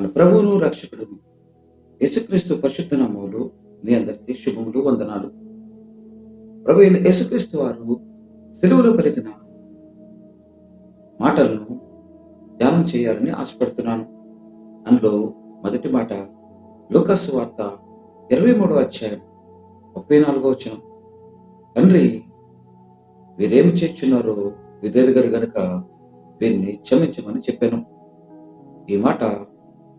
మన ప్రభువును రక్షకుడు యేసుక్రీస్తు పరిశుద్ధ నామములు మీ అందరికీ శుభములు వందనాలు. ప్రభు యేసుక్రీస్తు వారు సెలవులో పలికిన మాటలను ధ్యానం చేయాలని ఆశపడుతున్నాను. అందులో మొదటి మాట లోకస్ వార్త ఇరవై మూడో అధ్యాయం ముప్పై నాలుగో వచ్చిన తండ్రి వీరేమి చేర్చున్నారో వీరెరుగరు గనుక వీరిని క్షమించమని చెప్పాను. ఈ మాట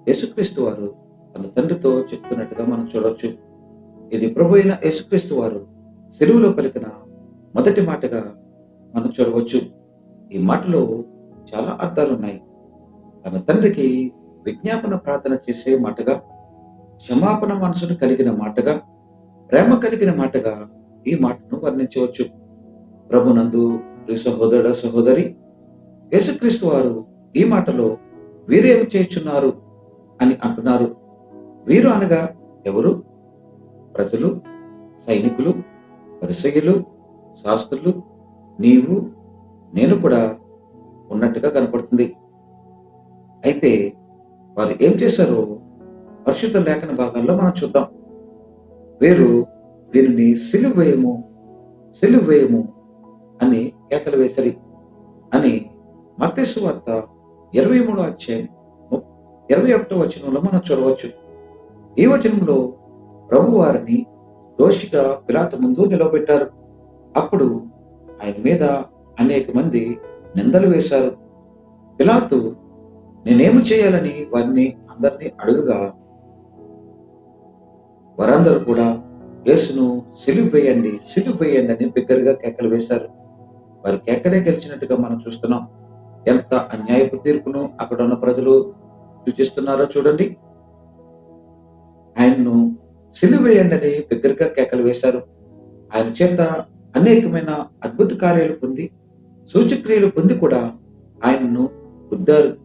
యేసుక్రీస్తు వారు తన తండ్రితో చెప్తున్నట్టుగా మనం చూడవచ్చు ఇది ప్రభు అయిన యేసుక్రీస్తు వారు సెలువులో పలికిన మొదటి మాటగా మనం చూడవచ్చు. ఈ మాటలో చాలా అర్థాలు ఉన్నాయి. తన తండ్రికి విజ్ఞాపన ప్రార్థన చేసే మాటగా క్షమాపణ మనసును కలిగిన మాటగా ప్రేమ కలిగిన మాటగా ఈ మాటను వర్ణించవచ్చు. ప్రభునందు సహోదరుడ సహోదరి యేసుక్రీస్తు వారు ఈ మాటలో వీరేమి చేయుచున్నారు? అని అంటున్నారు. వీరు అనగా ఎవరు? ప్రజలు సైనికులు పరిసయ్యులు శాస్త్రులు నీవు నేను కూడా ఉన్నట్టుగా కనపడుతుంది. అయితే వారు ఏం చేశారో పరిశుద్ధ లేఖన భాగాల్లో మనం చూద్దాం. వీరు వీరిని సిలువేయము వేయము సిలువ వేయము అని కేకలు వేసరి అని మత్స్సు వార్త ఇరవై మూడో అధ్యాయం ఇరవై ఒకటో వచనంలో మనం చూడవచ్చు. ఈ వచనంలో ప్రభు వారిని దోషిగా పిలాత ముందు నిలవబెట్టారు. అప్పుడు ఆయన మీద అనేక మంది నిందలు వేశారు. పిలాతు నేనేమి చేయాలని వారిని అందరినీ అడుగుగా? వారందరూ కూడా యేసును సిలువ వేయండి సిలువ వేయండి అని బిగ్గరగా కేకలు వేశారు. వారి కేకలే గెలిచినట్టుగా మనం చూస్తున్నాం. ఎంత అన్యాయపు తీర్పును అక్కడ ఉన్న ప్రజలు సూచిస్తున్నారో చూడండి. ఆయన్ను సిలువేయండి అని బిగ్గరగా కేకలు వేశారు. ఆయన చేత అనేకమైన అద్భుత కార్యాలు పొంది సూచక్రియలు పొంది కూడా ఆయనను గుద్దారు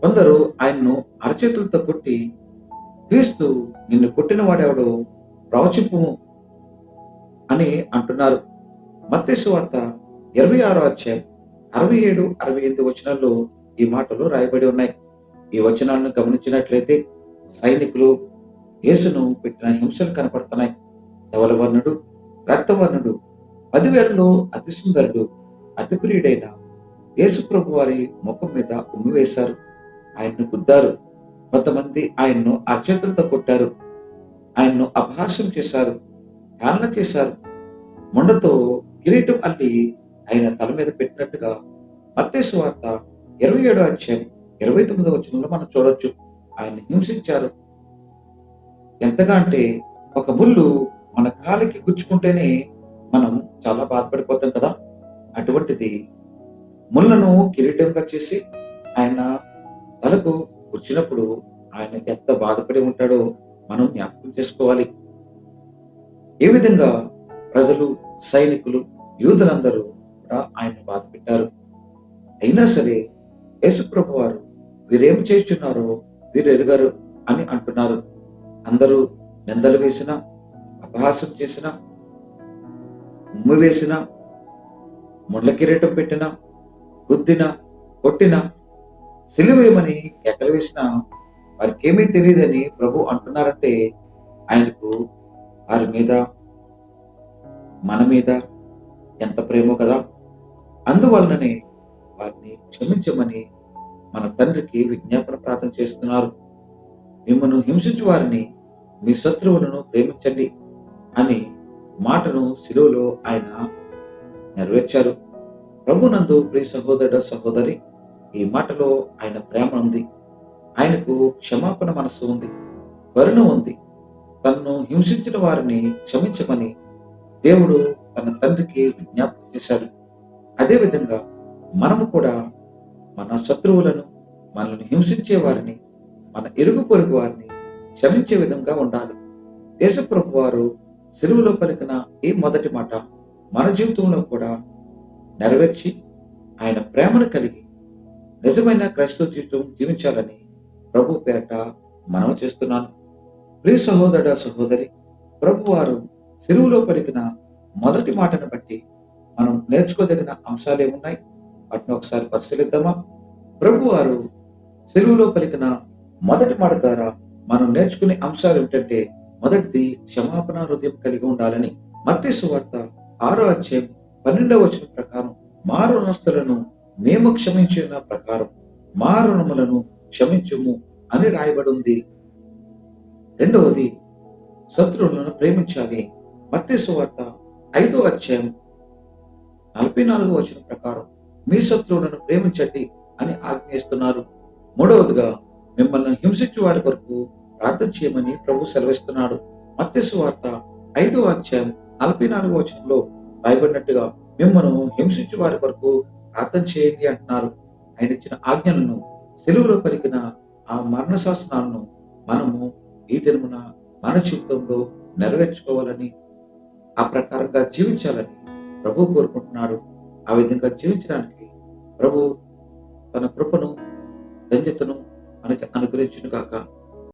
కొందరు ఆయన్ను అరచేతులతో కొట్టి క్రీస్తు నిన్ను కొట్టిన వాడెవడో ప్రవచింపు అని అంటున్నారు. మత్స్సు వార్త ఇరవై ఆరో అధ్యాయం అరవై ఏడు అరవై ఎనిమిది వచనాల్లో ఈ మాటలు రాయబడి ఉన్నాయి. ఈ వచనాలను గమనించినట్లయితే సైనికులు యేసును పెట్టిన హింసలు కనపడుతున్నాయి. ధవలవర్ణుడు రక్తవర్ణుడు పదివేలలో అతి సుందరుడు అతి ప్రియుడైన యేసు ప్రభు వారి ముఖం మీద ఉమ్మి వేశారు. ఆయన్ను గుద్దారు. కొంతమంది ఆయన్ను అర్చతులతో కొట్టారు. ఆయన్ను అపహాస్యం చేశారు. హేళన చేశారు. మొండతో కిరీటం అల్లి ఆయన తల మీద పెట్టినట్టుగా మత్తేసు వార్త ఇరవై ఏడో అధ్యాయం ఇరవై తొమ్మిది వచనంలో మనం చూడొచ్చు. ఆయన హింసించారు. ఎంతగా అంటే ఒక ముళ్ళు మన కాలికి గుచ్చుకుంటేనే మనం చాలా బాధపడిపోతాం కదా? అటువంటిది ముళ్ళను కిరీటంగా చేసి ఆయన తలకు గుచ్చినప్పుడు ఆయన ఎంత బాధపడి ఉంటాడో మనం జ్ఞాపకం చేసుకోవాలి. ఏ విధంగా ప్రజలు సైనికులు యూదులందరూ కూడా ఆయన బాధ పెట్టారు. అయినా సరే యేసుప్రభు వారు వీరేం చేస్తున్నారో వీరు ఎరుగారు అని అంటున్నారు. అందరూ నిందలు వేసిన అపహాసం చేసిన ఉమ్ము వేసిన ముండ్ల కిరీటం పెట్టిన గుద్దిన కొట్టిన సిలువేమని కేకలు వేసిన వారికి ఏమీ తెలియదని ప్రభు అంటున్నారంటే ఆయనకు వారి మీద మన మీద ఎంత ప్రేమో కదా. అందువలననే వారిని క్షమించమని మన తండ్రికి విజ్ఞాపన ప్రార్థన చేస్తున్నారు. మిమ్మను హింసించు వారిని మీ శత్రువులను ప్రేమించండి అని మాటను సిలువలో ఆయన నెరవేర్చారు. ప్రభునందు ప్రియ సహోదరుడ సహోదరి ఈ మాటలో ఆయన ప్రేమ ఉంది. ఆయనకు క్షమాపణ మనస్సు ఉంది కరుణ ఉంది. తనను హింసించిన వారిని క్షమించమని దేవుడు తన తండ్రికి విజ్ఞాపన చేశాడు. అదేవిధంగా మనము కూడా మన శత్రువులను మనల్ని హింసించే వారిని మన ఇరుగు పొరుగు వారిని క్షమించే విధంగా ఉండాలి. యేసుప్రభు వారు సెలువులో పలికిన ఈ మొదటి మాట మన జీవితంలో కూడా నెరవేర్చి ఆయన ప్రేమను కలిగి నిజమైన క్రైస్తవ జీవితం జీవించాలని ప్రభు పేరట మనం చేస్తున్నాను. ప్రియ సహోదర సహోదరి ప్రభు వారు సెలువులో పలికిన మొదటి మాటను బట్టి మనం నేర్చుకోదగిన అంశాలు ఏమున్నాయి వాటిని ఒకసారి పరిశీలిద్దామా? ప్రభు వారు సెలువులో పలికిన మొదటి మాట ద్వారా మనం నేర్చుకునే అంశాలు ఏమిటంటే మొదటిది క్షమాపణ హృదయం కలిగి ఉండాలని. మత్స్సు వార్త ఆరో అధ్యాయం పన్నెండవ వచ్చిన ప్రకారం మా రుణస్తులను మేము క్షమించిన ప్రకారం మా రుణములను క్షమించుము అని రాయబడి ఉంది రెండవది శత్రువులను ప్రేమించాలి. మత్స్సు వార్త ఐదో అధ్యాయం నలభై నాలుగో వచ్చిన ప్రకారం మీ శత్రువులను ప్రేమించండి అని ఆజ్ఞయిస్తున్నారు. మూడవదిగా మిమ్మల్ని హింసించే వారి కొరకు ప్రార్థన చేయమని ప్రభు సెలవిస్తున్నాడు. మత్స్సు వార్త ఐదో అధ్యాయం నలభై నాలుగో వచనంలో రాయబడినట్టుగా మిమ్మల్ని హింసించే వారి కొరకు ప్రార్థన చేయండి అంటున్నారు. ఆయన ఇచ్చిన ఆజ్ఞలను సెలువులో పలికిన ఆ మరణ శాసనాలను మనము ఈ దినమున మన జీవితంలో నెరవేర్చుకోవాలని ఆ ప్రకారంగా జీవించాలని ప్రభు కోరుకుంటున్నాడు. ఆ విధంగా జీవించడానికి ప్రభు తన కృపను ధన్యతను మనకి అనుగ్రహించును కాక